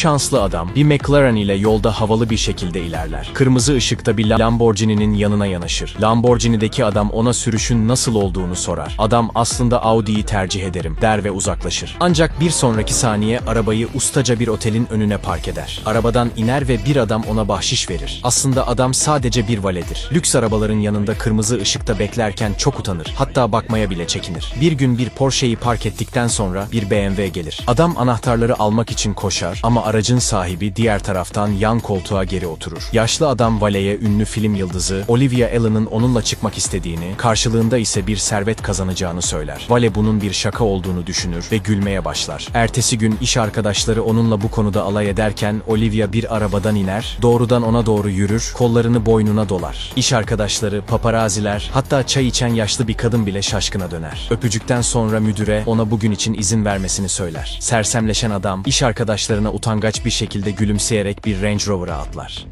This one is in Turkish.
şanslı adam bir McLaren ile yolda havalı bir şekilde ilerler. Kırmızı ışıkta bir Lamborghini'nin yanına yanaşır. Lamborghini'deki adam ona sürüşün nasıl olduğunu sorar. Adam aslında Audi'yi tercih ederim der ve uzaklaşır. Ancak bir sonraki saniye arabayı ustaca bir otelin önüne park eder. Arabadan iner ve bir adam ona bahşiş verir. Aslında adam sadece bir valedir. Lüks arabaların yanında kırmızı ışıkta beklerken çok utanır. Hatta bakmaya bile çekinir. Bir gün bir Porsche'yi park ettikten sonra bir BMW gelir. Adam anahtarları almak için koşar ama aracın sahibi diğer taraftan yan koltuğa geri oturur. Yaşlı adam valeye ünlü film yıldızı Olivia Allen'ın onunla çıkmak istediğini, karşılığında ise bir servet kazanacağını söyler. Vale bunun bir şaka olduğunu düşünür ve gülmeye başlar. Ertesi gün iş arkadaşları onunla bu konuda alay ederken Olivia bir arabadan iner, doğrudan ona doğru yürür, kollarını boynuna dolar. İş arkadaşları, paparaziler, hatta çay içen yaşlı bir kadın bile şaşkına döner. Öpücükten sonra müdüre ona bugün için izin vermesini söyler. Sersemleşen adam iş arkadaşlarına utangaç bir şekilde gülümseyerek bir Range Rover'a atlar.